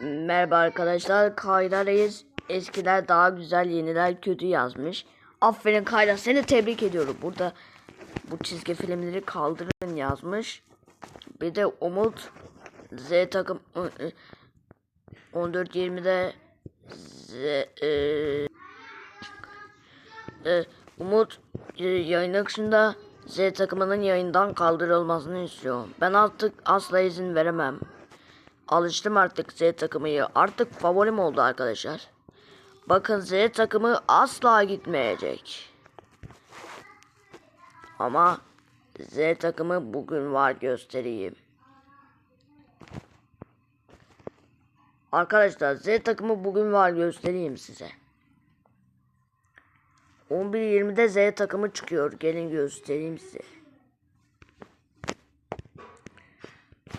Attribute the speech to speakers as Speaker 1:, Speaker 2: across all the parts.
Speaker 1: Merhaba arkadaşlar. Kayra eskiler daha güzel yeniler kötü yazmış. Aferin Kayra seni tebrik ediyorum. Burada bu çizgi filmleri kaldırın yazmış. Bir de Umut Z takım 14-20'de Z e, e, Umut e, yayın akışında Z takımının yayından kaldırılmasını istiyor. Ben artık asla izin veremem. Alıştım artık Z takımıyı. Artık favorim oldu arkadaşlar. Bakın Z takımı asla gitmeyecek. Ama Z takımı bugün var göstereyim. Arkadaşlar Z takımı bugün var göstereyim size. 11.20'de Z takımı çıkıyor. Gelin göstereyim size.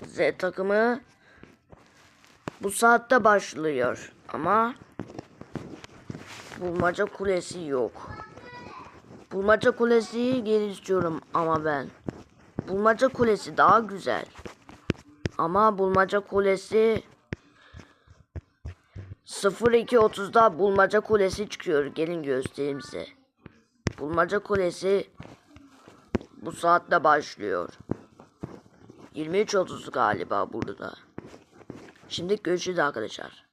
Speaker 1: Z takımı bu saatte başlıyor ama bulmaca kulesi yok. Bulmaca kulesi geri istiyorum ama ben. Bulmaca kulesi daha güzel. Ama bulmaca kulesi 02.30'da bulmaca kulesi çıkıyor. Gelin göstereyim size. Bulmaca kulesi bu saatte başlıyor. 23.30 galiba burada. Şimdi görüşürüz arkadaşlar.